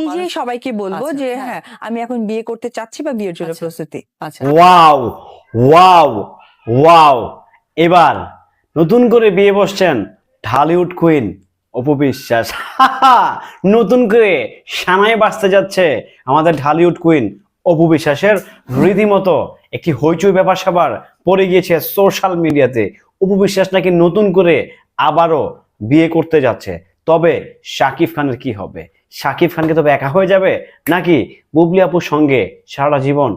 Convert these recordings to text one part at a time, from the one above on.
নিজেই সবাইকে বলব আচ্ছা, যে হ্যাঁ। হ্যাঁ আমি এখন বিয়ে করতে চাচ্ছি বা বিয়ের জন্য আচ্ছা। প্রস্তুতি। আচ্ছা। Wow wow wow. এবার নতুন করে বিয়ে বসছেন ঢালিউড কুইন অপু বিশ্বাস। নতুন করে সানায় বাঁচতে যাচ্ছে আমাদের ঢালিউড কুইন অপু বিশ্বাসের রীতিমতো একটি হইচই ব্যাপার স্যাপার পড়ে গিয়েছে সোশ্যাল মিডিয়াতে। অপু বিশ্বাস নাকি নতুন করে আবারও বিয়ে করতে যাচ্ছে। তবে শাকিব খানের কি হবে? শাকিব খানকে তবে একা হয়ে যাবে? নাকি বুবলি আপুর সঙ্গে সারা জীবন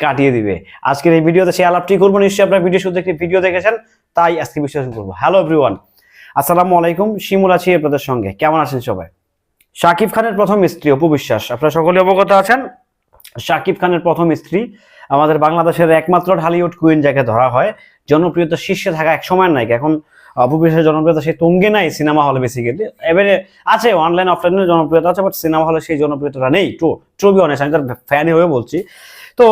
কাটিয়ে দিবে? আজকের এই ভিডিওতে সেই আলাপটি করব। নিশ্চয়ই আপনার ভিডিও শুধু একটি ভিডিও দেখেছেন, তাই আজকে বিশ্লেষণ করব। হ্যালো এভরিওয়ান আসসালামু আলাইকুম, শিমুল আছি আপনাদের সঙ্গে। কেমন আছেন সবাই? শাকিব খানের প্রথম স্ত্রী, অপু বিশ্বাস। আপনারা সকলে অবগত আছেন শাকিব খানের প্রথম স্ত্রী আমাদের বাংলাদেশের একমাত্র ঢালিউড কুইন যাকে ধরা হয়। জনপ্রিয়তা শীর্ষে থাকা এক সময়ের নায়িকা। এখন অপু জনপ্রিয়তা সেই তুঙ্গে নাই সিনেমা হলে বেসিক্যালি এবারে আছে অনলাইন অফলাইনে জনপ্রিয়তা আছে বাট সিনেমা হলে সেই জনপ্রিয়তাটা নেই। ট্রু ট্রু বি আমি তার ফ্যানই হয়ে বলছি। তো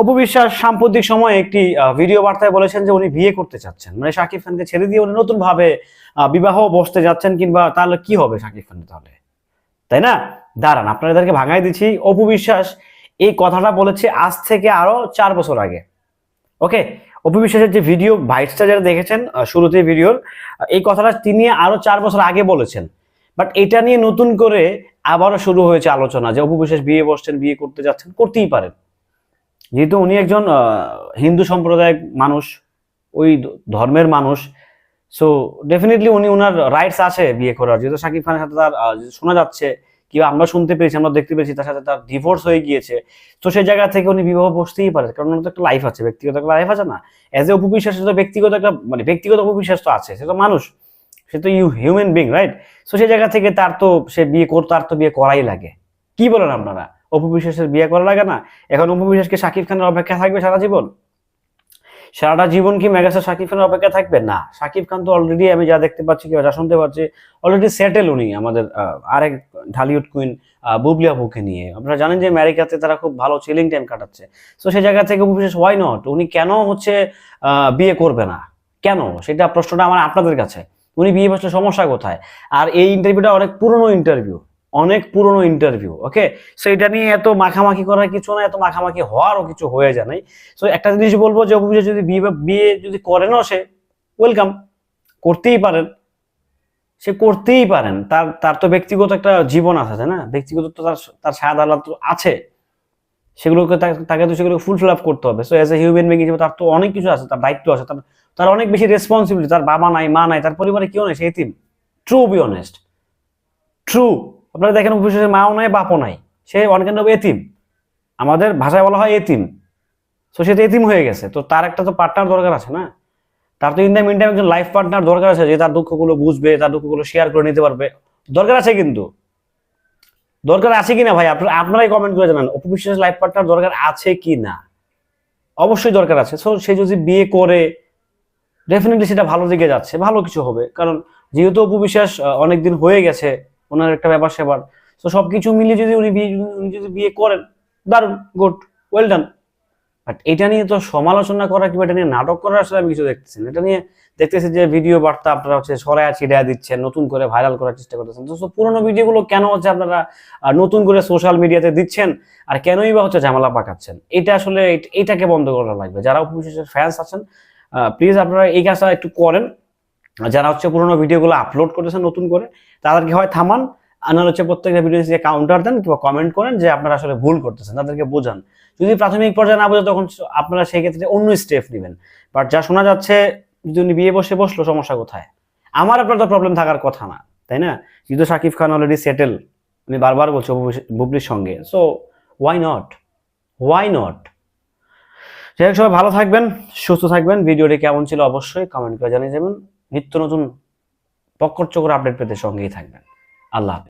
অপবিশ্বাস সাম্প্রতিক সময়ে একটি ভিডিও বার্তায় বলেছেন যে উনি বিয়ে করতে চাচ্ছেন। মানে শাকিব খানকে ছেড়ে দিয়ে উনি নতুন ভাবে আহ, বিবাহ বসতে যাচ্ছেন কিংবা তাহলে কি হবে শাকিব খান তাহলে? তাই না? দাঁড়ান আপনাদেরকে ভাঙাই দিচ্ছি। অপু বিশ্বাস এই কথাটা বলেছে আজ থেকে আরও চার বছর আগে। ওকে অপু বিশ্বাসের যে ভিডিও ভাইটসটা যারা দেখেছেন শুরুতে ভিডিওর এই কথাটা তিনি আরও চার বছর আগে বলেছেন। বাট এটা নিয়ে নতুন করে আবারও শুরু হয়েছে আলোচনা যে অপু বিশ্বাস বিয়ে বসছেন, বিয়ে করতে যাচ্ছেন, করতেই পারেন। যেহেতু উনি একজন হিন্দু সম্প্রদায়ের মানুষ, ওই ধর্মের মানুষ সো ডেফিনেটলি উনি ওনার রাইটস আছে বিয়ে করার। যেহেতু শাকিব খানের সাথে তার শোনা যাচ্ছে কিংবা আমরা শুনতে পেরেছি আমরা দেখতে পেরেছি তার সাথে তার ডিভোর্স হয়ে গিয়েছে। তো সেই জায়গা থেকে উনি বিবাহ বসতেই পারে, কারণ ওনার তো একটা লাইফ আছে, ব্যক্তিগত একটা লাইফ আছে না। এজ এ উপবিশ্বাস তো ব্যক্তিগত একটা মানে ব্যক্তিগত উপবিশ্বাস তো আছে, সে তো মানুষ, সে তো ইউ হিউম্যান বিং রাইট তো সেই জায়গা থেকে তার তো, সে বিয়ে কর, তার তো বিয়ে করাই লাগে। কি বলেন আপনারা? অপু বিশ্বাসের বিয়ে করা লাগে না? এখন অপু বিশ্বাসকে শাকিব খানের অপেক্ষা থাকবে সারা জীবন? সারাটা জীবন কি মেগাস্টার শাকিব খানের অপেক্ষা থাকবে? না। শাকিব খান তো অলরেডি আমি যা দেখতে পাচ্ছি, কিংবা যা শুনতে পাচ্ছি অলরেডি সেটেল উনি আমাদের আরেক ঢালিউড কুইন বুবলি আপুকে নিয়ে। আপনারা জানেন যে আমেরিকাতে তারা খুব ভালো চিলিং টাইম কাটাচ্ছে। তো সেই জায়গা থেকে বিশেষ ওয়াই নট উনি কেন হচ্ছে বিয়ে করবে না? কেন? সেটা প্রশ্নটা আমার আপনাদের কাছে। উনি বিয়ে বসলে সমস্যা কোথায়? আর এই ইন্টারভিউটা অনেক পুরনো ইন্টারভিউ অনেক পুরনো ইন্টারভিউ ওকে সো এটা নিয়ে এত মাখামাখি করার কিছু না এত মাখামাখি হওয়ারও কিছু হয়ে যায় নাই। সো একটা জিনিস বলব যে অভিযোগ যদি বিয়ে বিয়ে যদি করেনও সে ওয়েলকাম করতেই পারেন। সে করতেই পারেন। তার তার তো ব্যক্তিগত একটা জীবন আছে, তাই না? ব্যক্তিগত তো তার তার স্বাদ আলাদা আছে। সেগুলোকে তাকে তো সেগুলো ফুলফিল আপ করতে হবে। So as a human being হিসেবে তার তো অনেক কিছু আছে, তার দায়িত্ব আছে, তার তার অনেক বেশি রেসপন্সিবিলিটি তার বাবা নাই, মা নাই, তার পরিবারে কেউ নাই, সে এতিম। ট্রু বি অনেস্ট ট্রু আপনারা দেখেন অফিসের মাও নাই, বাপও নাই। সে অনেক এতিম। আমাদের ভাষায় বলা হয় এতিম। সো সে তো এতিম হয়ে গেছে। তো তার একটা তো পার্টনার দরকার আছে না? তার তো ইন দ্য মিন টাইম একজন লাইফ পার্টনার দরকার আছে যে তার দুঃখগুলো বুঝবে, তার দুঃখগুলো শেয়ার করে নিতে পারবে। দরকার আছে কিন্তু। দরকার আছে কিনা ভাই? আপনারা, আপনারাই কমেন্ট করে জানান। অপবিশ্বাস লাইফ পার্টনার দরকার আছে কি না অবশ্যই দরকার আছে। সো সে যদি বিয়ে করে ডেফিনেটলি সেটা ভালো দিকে যাচ্ছে। ভালো কিছু হবে। কারণ যেহেতু অপবিশ্বাস অনেকদিন হয়ে গেছে ওনার একটা ব্যাপার সেবার। তো সবকিছু মিলিয়ে যদি উনি বিয়ে, উনি যদি বিয়ে করেন দারুণ গুড ওয়েল ডান বাট এটা নিয়ে তো সমালোচনা করা কিংবা এটা নিয়ে নাটক করার আসলে আমি কিছু দেখতেছি না। এটা নিয়ে দেখতেছি যে ভিডিও বার্তা আপনারা হচ্ছে সরায়া ছিড়া দিচ্ছেন, নতুন করে ভাইরাল করার চেষ্টা করতেছেন। তো পুরোনো ভিডিওগুলো কেন হচ্ছে আপনারা নতুন করে সোশ্যাল মিডিয়াতে দিচ্ছেন আর কেনই বা হচ্ছে ঝামেলা পাকাচ্ছেন? এটা আসলে, এট- এটাকে বন্ধ করা লাগবে। যারা উপবিশ্বাসের ফ্যান্স আছেন প্লিজ আপনারা এই কাজটা একটু করেন। যারা হচ্ছে পুরোনো ভিডিওগুলো আপলোড করেছেন নতুন করে, তাদেরকে হয় থামান নাহলে হচ্ছে প্রত্যেকটা ভিডিও কাউন্টার দেন কিংবা কমেন্ট করেন যে আপনারা আসলে ভুল করতেছেন, তাদেরকে বোঝান। যদি প্রাথমিক পর্যায়ে না বোঝে তখন আপনারা সেই ক্ষেত্রে অন্য স্টেপ নেবেন। বাট যা শোনা যাচ্ছে, যদি উনি বিয়ে বসে বসল, সমস্যা কোথায়? আমার আপনার তো প্রবলেম থাকার কথা না, তাই না? যেহেতু শাকিব খান অলরেডি সেটেল আমি বারবার বলছি বুবলির সঙ্গে। So why not why not যাই হোক, সবাই ভালো থাকবেন, সুস্থ থাকবেন। ভিডিওটি কেমন ছিল অবশ্যই কমেন্ট করে জানিয়ে যাবেন নিত্য নতুন পক্কর চক্র আপডেট পেতে সঙ্গেই থাকবেন। আল্লাহ